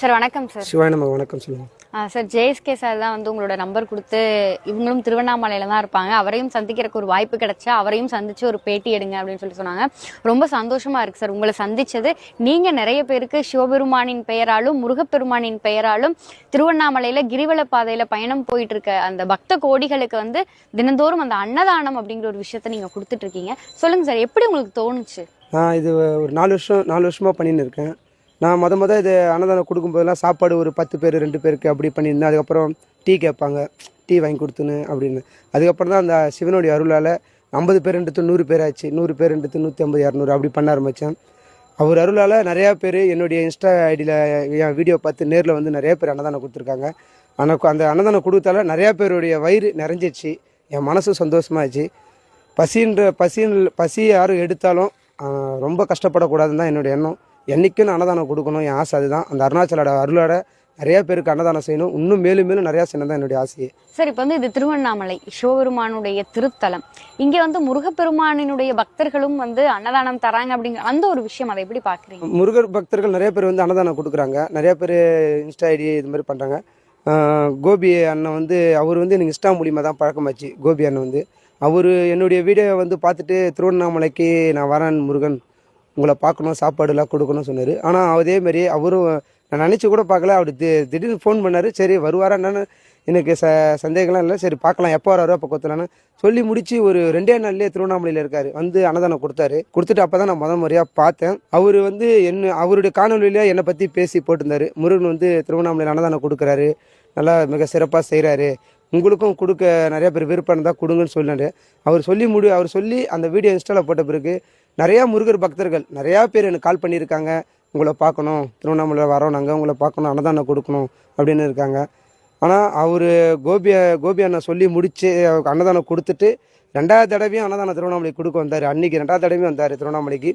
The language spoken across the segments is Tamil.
சார் வணக்கம் சார். சிவாய் வணக்கம் சொல்லுங்க. சார் ஜேஎஸ்கே சார் தான் வந்து உங்களோட நம்பர் கொடுத்து இவங்களும் திருவண்ணாமலையில தான் இருப்பாங்க. அவரையும் சந்திக்கிறதுக்கு ஒரு வாய்ப்பு கிடைச்சா அவரையும் சந்திச்சு ஒரு பேட்டி எடுங்க அப்படின்னு சொல்லி சொன்னாங்க. ரொம்ப சந்தோஷமா இருக்கு சார் உங்களை சந்திச்சது. நீங்க நிறைய பேருக்கு சிவபெருமானின் பெயராலும் முருகப்பெருமானின் பெயராலும் திருவண்ணாமலையில கிரிவல பாதையில பயணம் போயிட்டு இருக்க அந்த பக்த கோடிகளுக்கு வந்து தினந்தோறும் அந்த அன்னதானம் அப்படிங்கிற ஒரு விஷயத்த நீங்க கொடுத்துட்டு இருக்கீங்க. சொல்லுங்க சார் எப்படி உங்களுக்கு தோணுச்சு? நான் இது ஒரு நாலு வருஷம் நாலு வருஷமாக பண்ணின்னு இருக்கேன். நான் மொதல் மொதல் இது அன்னதானம் கொடுக்கும்போதெல்லாம் சாப்பாடு ஒரு பத்து பேர் ரெண்டு பேருக்கு அப்படி பண்ணியிருந்தேன். அதுக்கப்புறம் டீ கேட்பாங்க. டீ வாங்கி கொடுத்துன்னு அப்படின்னு. அதுக்கப்புறம் தான் அந்த சிவனுடைய அருளால் ஐம்பது பேர் ரெண்டு நூறு பேர் ஆச்சு. நூறு பேர் ரெண்டு நூற்றி ஐம்பது இரநூறு அப்படி பண்ண ஆரம்பித்தேன் அவர் அருளால் நிறையா பேர் என்னுடைய இன்ஸ்டா ஐடியில் என் வீடியோ பார்த்து நேரில் வந்து நிறையா பேர் அன்னதானம் கொடுத்துருக்காங்க. ஆனால் அந்த அன்னதானம் கொடுத்தால நிறையா பேருடைய வயிறு நிறைஞ்சிச்சு. என் மனசு சந்தோஷமாகிச்சு பசின்ற பசின் பசி யாரும் எடுத்தாலும் ரொம்ப கஷ்டப்படக்கூடாதுன்னு தான் என்னுடைய எண்ணம். என்றைக்கும் அன்னதானம் கொடுக்கணும். என் ஆசை அதுதான். அந்த அருணாச்சலோட அருளோட நிறைய பேருக்கு அன்னதானம் செய்யணும். இன்னும் மேலும் மேலும் நிறையா செய்யணும் தான் என்னுடைய ஆசையே. சார் இப்போ வந்து இது திருவண்ணாமலை சிவபெருமானுடைய திருத்தலம். இங்க வந்து முருகப்பெருமானினுடைய பக்தர்களும் வந்து அன்னதானம் தராங்க அப்படிங்கிற அந்த ஒரு விஷயம் அதை எப்படி பாக்குறீங்க? முருகர் பக்தர்கள் நிறைய பேர் வந்து அன்னதானம் கொடுக்குறாங்க. நிறைய பேர் இன்ஸ்டா ஐடி இது மாதிரி பண்ணுறாங்க கோபி அண்ணன் வந்து அவர் வந்து எனக்கு இன்ஸ்டா மூலியமாக தான் பழக்கமாச்சு கோபி அண்ணன் வந்து. அவர் என்னுடைய வீடியோ வந்து பார்த்துட்டு திருவண்ணாமலைக்கு நான் வரேன் முருகன். உங்களை பார்க்கணும் சாப்பாடுலாம் கொடுக்கணும்னு சொன்னார். ஆனால் அதே மாதிரி அவரும் நான் நினச்சி கூட பார்க்கல. அவர் தி திடீர்னு ஃபோன் பண்ணார். சரி வருவாரா என்னன்னு எனக்கு ச சந்தேகம்லாம் இல்லை. சரி பார்க்கலாம். எப்போ வராரோ அப்போ கொத்தலான்னு சொல்லி முடித்து ஒரு ரெண்டே நாள்லேயே திருவண்ணாமலையில் இருக்கார். வந்து அன்னதானம் கொடுத்தாரு. கொடுத்துட்டு அப்போ தான் நான் முத முறையாக பார்த்தேன். அவர் வந்து என்ன அவருடைய காணொலியில என்னை பற்றி பேசி போட்டிருந்தார். முருகன் வந்து திருவண்ணாமலையில் அன்னதானம் கொடுக்குறாரு. நல்லா மிக சிறப்பாக செய்கிறாரு உங்களுக்கும் கொடுக்க நிறைய பேர் விருப்பம் இருந்தால் கொடுங்கன்னு சொன்னாரு அவர் சொல்லி முடி அவர் சொல்லி அந்த வீடியோ இன்ஸ்டாவில் போட்ட பிறகு நிறையா முருகர் பக்தர்கள் நிறையா பேர் எனக்கு கால் பண்ணியிருக்காங்க. உங்களை பார்க்கணும் திருவண்ணாமலை வரோம் நாங்கள் உங்களை பார்க்கணும் அன்னதானம் கொடுக்கணும் அப்படின்னு இருக்காங்க. ஆனால் அவர் கோபியை கோபி அண்ணன் சொல்லி முடித்து அன்னதானம் கொடுத்துட்டு ரெண்டாவது தடவையும் அன்னதானம் திருவண்ணாமலைக்கு கொடுக்க வந்தார். அன்றைக்கி ரெண்டாவது தடவையும் வந்தார் திருவண்ணாமலைக்கு.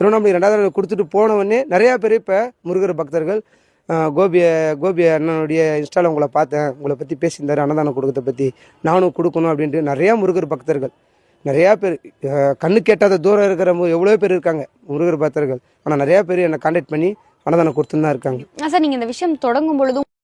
திருவண்ணாமலை ரெண்டாவது தடவை கொடுத்துட்டு போனவொடனே நிறையா பேர் இப்போ முருகர் பக்தர்கள் கோபி கோபி அண்ணனுடைய இன்ஸ்டாவில் உங்களை பார்த்தேன். உங்களை பற்றி பேசியிருந்தார் அன்னதானம் கொடுக்கறத பற்றி நானும் கொடுக்கணும் அப்படின்ட்டு நிறையா முருகர் பக்தர்கள் நிறையா பேர் கண்ணு கேட்டாத தூரம் இருக்கிற எவ்வளோ பேர் இருக்காங்க முருகர் பக்தர்கள். ஆனால் நிறையா பேர் என்னை கான்டாக்ட் பண்ணி அன்னதானம் கொடுத்துன்னு தான் இருக்காங்க. ஆ, சார் நீங்கள் இந்த விஷயம் தொடங்கும் பொழுதும்